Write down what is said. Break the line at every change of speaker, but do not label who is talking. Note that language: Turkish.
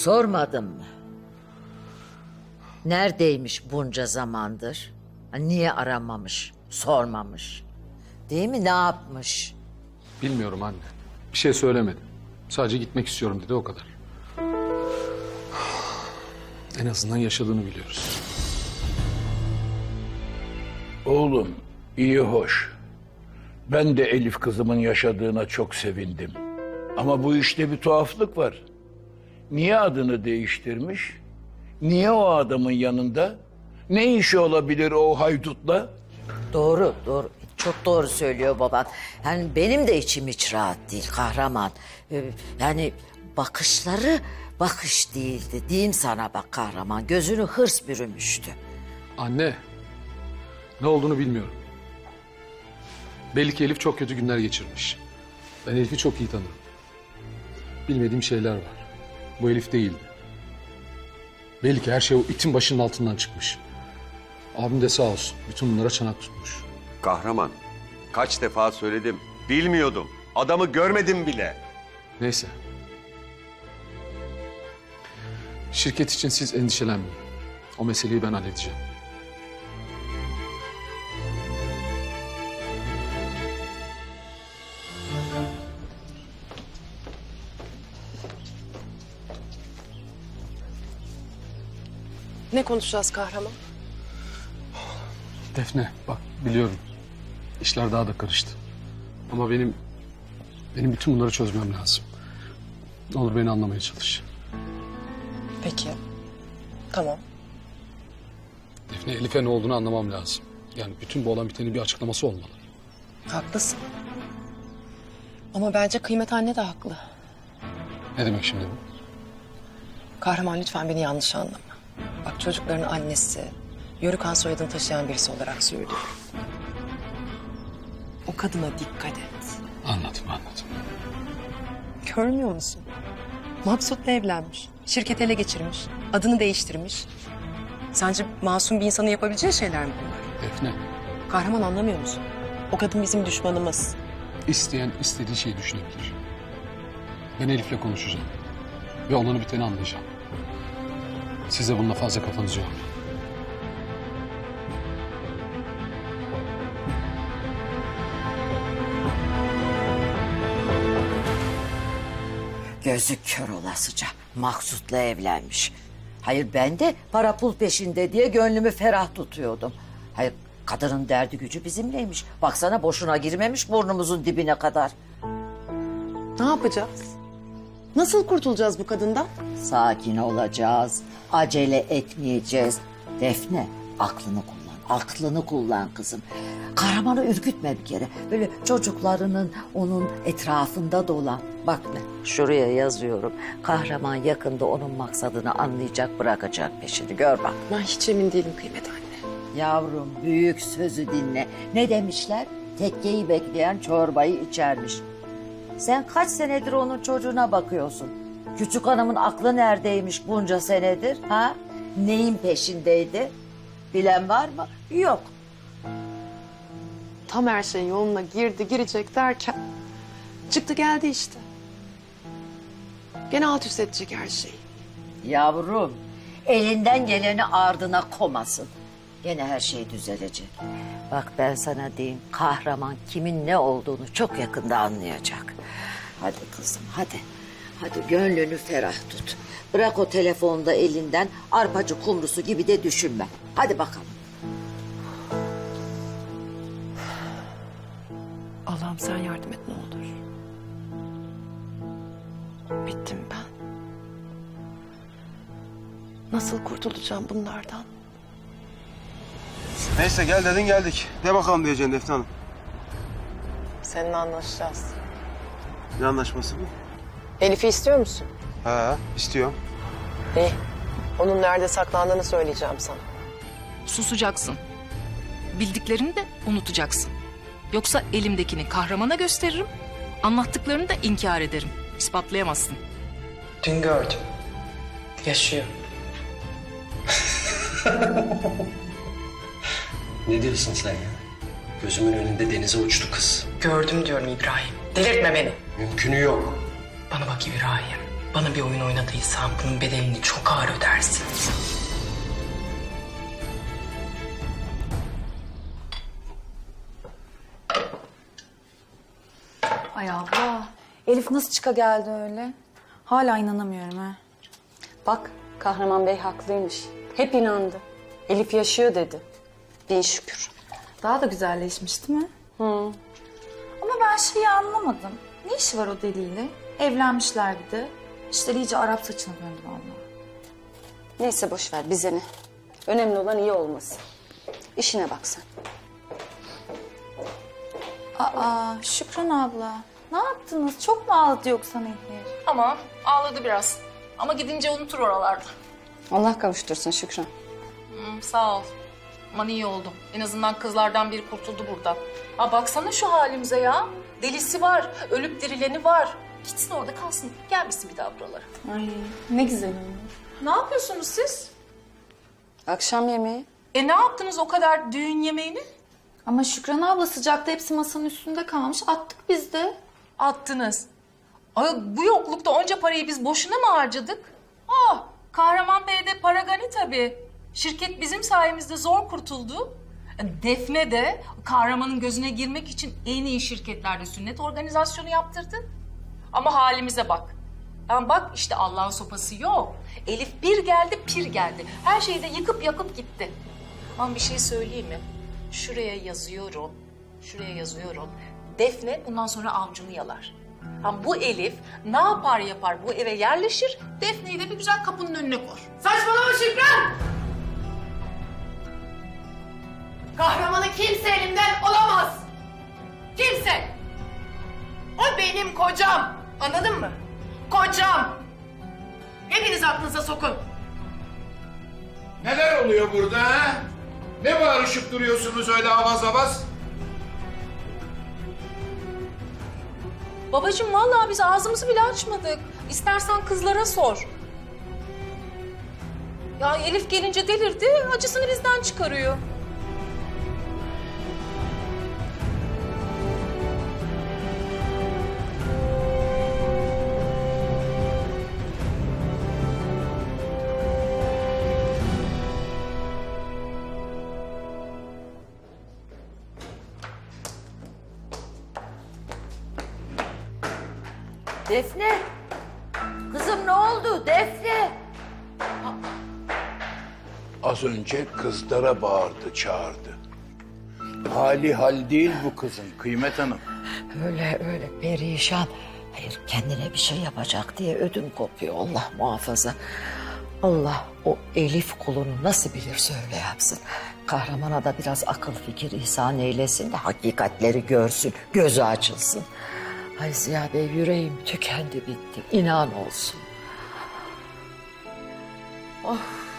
Sormadım mı? Neredeymiş bunca zamandır? Ha, Niye aramamış, sormamış? Değil mi? Ne yapmış?
Bilmiyorum anne. Bir şey söylemedi. Sadece gitmek istiyorum dedi o kadar. En azından yaşadığını biliyoruz.
Oğlum iyi hoş. Ben de Elif kızımın yaşadığına çok sevindim. Ama bu işte bir tuhaflık var. Niye adını değiştirmiş? Niye o adamın yanında? Ne işi olabilir o haydutla?
Doğru, doğru. Çok doğru söylüyor baban. Yani benim de içim hiç rahat değil kahraman. Ee, Yani bakışları bakış değildi. Diyeyim sana bak kahraman. Gözünü hırs bürümüştü.
Anne, ne olduğunu bilmiyorum. Belli ki Elif çok kötü günler geçirmiş. Ben Elif'i çok iyi tanırım. Bilmediğim şeyler var. Bu Elif değildi. Belli ki her şey o itin başının altından çıkmış. Abim de sağ olsun. Bütün bunlara çanak tutmuş.
Kahraman, kaç defa söyledim. Bilmiyordum. Adamı görmedim bile.
Neyse. Şirket için siz endişelenmeyin. O meseleyi ben halledeceğim.
Ne konuşacağız kahraman?
Defne bak biliyorum. İşler daha da karıştı. Ama benim benim bütün bunları çözmem lazım. Ne olur beni anlamaya çalış.
Peki. Tamam.
Defne Elif'e ne olduğunu anlamam lazım. Yani bütün bu olan biteni bir açıklaması olmalı.
Haklısın. Ama bence Kıymet anne de haklı.
Ne demek şimdi bu?
Kahraman lütfen beni yanlış anlama. Bak çocukların annesi, Yörükan soyadını taşıyan birisi olarak söylüyorum. O kadına dikkat et.
Anladım anladım.
Görmüyor musun? Maksut'la evlenmiş. Şirket ele geçirmiş. Adını değiştirmiş. Sence masum bir insanın yapabileceği şeyler mi bunlar?
Defne
Kahraman anlamıyor musun? O kadın bizim düşmanımız.
isteyen istediği şeyi düşünebilir. Ben Elif'le konuşacağım. Ve olanı biteni anlayacağım. Size bununla fazla kafanızı yormayın.
Gözü kör olasıca Maksut'la evlenmiş. Hayır ben de para pul peşinde diye gönlümü ferah tutuyordum. Hayır kadının derdi gücü bizimleymiş. Baksana boşuna girmemiş burnumuzun dibine kadar.
Ne yapacağız? Nasıl kurtulacağız bu kadından?
Sakin olacağız. Acele etmeyeceğiz. Defne aklını kullan. Aklını kullan kızım. Kahramanı ürkütme bir kere. Böyle çocuklarının onun etrafında dolan. Bak ne şuraya yazıyorum. Kahraman yakında onun maksadını anlayacak bırakacak peşini. Gör bak.
Ben hiç emin değilim Kıymet anne.
Yavrum büyük sözü dinle. Ne demişler? Tekkeyi bekleyen çorbayı içermiş. Sen kaç senedir onun çocuğuna bakıyorsun? Küçük hanımın aklı neredeymiş bunca senedir? Ha? Neyin peşindeydi? Bilen var mı? Yok.
Tam her şey yoluna girdi girecek derken çıktı geldi işte. Gene alt üst edecek her şeyi.
Yavrum, elinden geleni ardına komasın. Gene her şey düzelecek. Bak ben sana diyeyim, kahraman kimin ne olduğunu çok yakında anlayacak. Hadi kızım, hadi. Hadi gönlünü ferah tut. Bırak o telefonda elinden arpacı kumrusu gibi de düşünme. Hadi bakalım.
Allah'ım sen yardım et ne olur. Bittim ben. Nasıl kurtulacağım bunlardan?
Neyse gel dedin geldik. De bakalım diyeceksin Defne Hanım.
Seninle anlaşacağız.
Ne anlaşması bu?
Elif'i istiyor musun?
Ha istiyorum.
İyi. Onun nerede saklandığını söyleyeceğim sana.
Susacaksın. Bildiklerini de unutacaksın. Yoksa elimdekini kahramana gösteririm, anlattıklarını da inkar ederim. İspatlayamazsın.
Dün gördüm. Yaşıyor.
Ne diyorsun sen ya? Gözümün önünde denize uçtu kız.
Gördüm diyorum İbrahim. Delirtme beni.
Mümkünü yok.
Bana bak İbrahim. Bana bir oyun oynadıysan bunun bedelini çok ağır ödersin.
Ay abla, Elif nasıl çıka geldi öyle? Hala inanamıyorum ha.
Bak Kahraman Bey haklıymış. Hep inandı. Elif yaşıyor dedi. Bin şükür.
Daha da güzelleşmiş değil mi? Hı. Ama ben şeyi anlamadım. Ne işi var o deliyle? Evlenmişler bir de. İşte iyice Arap saçına döndü vallahi.
Neyse boş ver bize ne. Önemli olan iyi olması. İşine bak sen.
Aa, Şükran abla. Ne yaptınız? Çok mu ağladı yoksa Nehir?
Ama ağladı biraz. Ama gidince unutur oralarda.
Allah kavuştursun Şükran.
Hmm, sağ ol. Aman iyi oldu. En azından kızlardan biri kurtuldu buradan. Aa baksana şu halimize ya. Delisi var, ölüp dirileni var. Gitsin orada kalsın. Gelmesin bir daha buralara.
Ay ne güzel oldu.
Ne yapıyorsunuz siz?
Akşam yemeği.
E ne yaptınız o kadar düğün yemeğini?
Ama Şükran abla sıcakta hepsi masanın üstünde kalmış. Attık biz de.
Attınız. Ay, bu yoklukta onca parayı biz boşuna mı harcadık? Ah, Kahraman Bey'de para gani tabii. Şirket bizim sayemizde zor kurtuldu. Defne de kahramanın gözüne girmek için en iyi şirketlerde sünnet organizasyonu yaptırdı. Ama halimize bak. Yani bak işte Allah'ın sopası yok. Elif bir geldi pir geldi. Her şeyi de yıkıp yakıp gitti. Ama bir şey söyleyeyim mi? Şuraya yazıyorum. Şuraya yazıyorum. Defne bundan sonra avcunu yalar. Ha bu Elif ne yapar yapar bu eve yerleşir. Defne'yi de bir güzel kapının önüne koy.
Saçmalama Şükran! Kahramanı kimse elimden alamaz. Kimse. O benim kocam. Anladın mı? Kocam. Hepiniz aklınıza sokun.
Neler oluyor burada ha? Ne bağırışıp duruyorsunuz öyle avaz avaz?
Babacığım vallahi biz ağzımızı bile açmadık. İstersen kızlara sor. Ya Elif gelince delirdi, acısını bizden çıkarıyor.
Defne. Kızım ne oldu? Defne.
Az önce kızlara bağırdı, çağırdı. Hali hal değil bu kızın Kıymet Hanım.
Öyle öyle perişan. Hayır kendine bir şey yapacak diye ödüm kopuyor Allah muhafaza. Allah o Elif kulunu nasıl bilirse öyle yapsın. Kahramana da biraz akıl fikir ihsan eylesin de hakikatleri görsün, gözü açılsın. Ay Ziya Bey yüreğim tükendi bitti, inan olsun. Of.